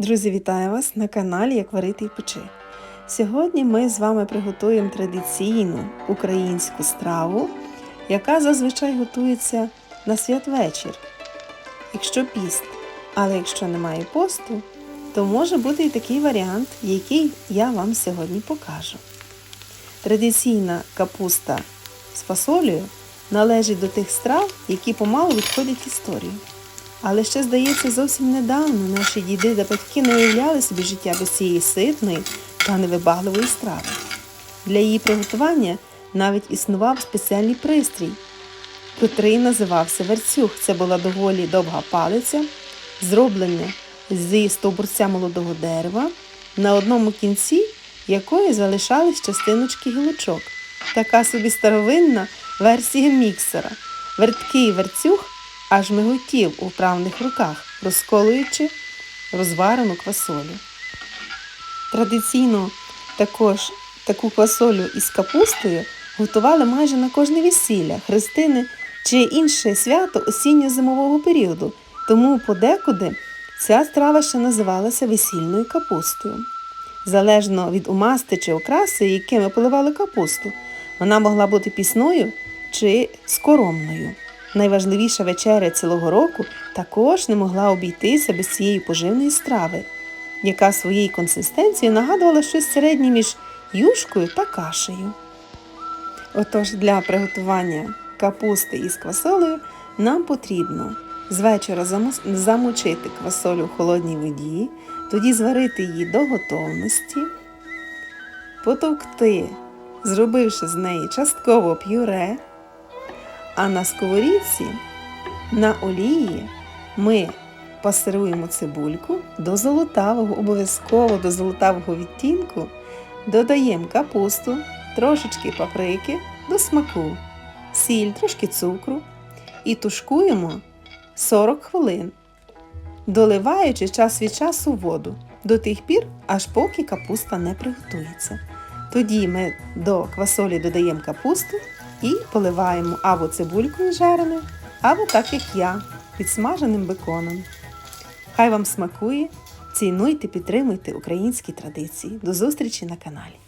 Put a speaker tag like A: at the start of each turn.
A: Друзі, вітаю вас на каналі Як варити і печи. Сьогодні ми з вами приготуємо традиційну українську страву, яка зазвичай готується на святвечір, якщо піст. Але якщо немає посту, то може бути і такий варіант, який я вам сьогодні покажу. Традиційна капуста з фасолею належить до тих страв, які помалу відходять в історію. Але ще, здається, зовсім недавно наші діди та батьки не уявляли собі життя без цієї ситної та невибагливої страви. Для її приготування навіть існував спеціальний пристрій, котрий називався верцюг. Це була доволі довга палиця, зроблена зі стовбурця молодого дерева, на одному кінці якої залишались частиночки гілочок. Така собі старовинна версія міксера. Верткий верцюг аж миготів у вправних руках, розколуючи розварену квасолю. Традиційно також таку квасолю із капустою готували майже на кожне весілля, хрестини чи інше свято осінньо-зимового періоду, тому подекуди ця страва ще називалася весільною капустою. Залежно від умасти чи окраси, якими поливали капусту, вона могла бути пісною чи скоромною. Найважливіша вечеря цілого року також не могла обійтися без цієї поживної страви, яка своєю консистенцією нагадувала щось середнє між юшкою та кашею. Отож, для приготування капусти із квасолею нам потрібно з вечора замочити квасолю в холодній воді, тоді зварити її до готовності, потовкти, зробивши з неї частково п'юре, а на сковорідці на олії ми пасируємо цибульку до золотавого, обов'язково до золотавого відтінку, додаємо капусту, трошечки паприки до смаку, сіль, трошки цукру і тушкуємо 40 хвилин, доливаючи час від часу воду до тих пір, аж поки капуста не приготується. Тоді ми до квасолі додаємо капусту і поливаємо або цибулькою жареною, або так як я, підсмаженим беконом. Хай вам смакує, цінуйте, підтримуйте українські традиції. До зустрічі на каналі.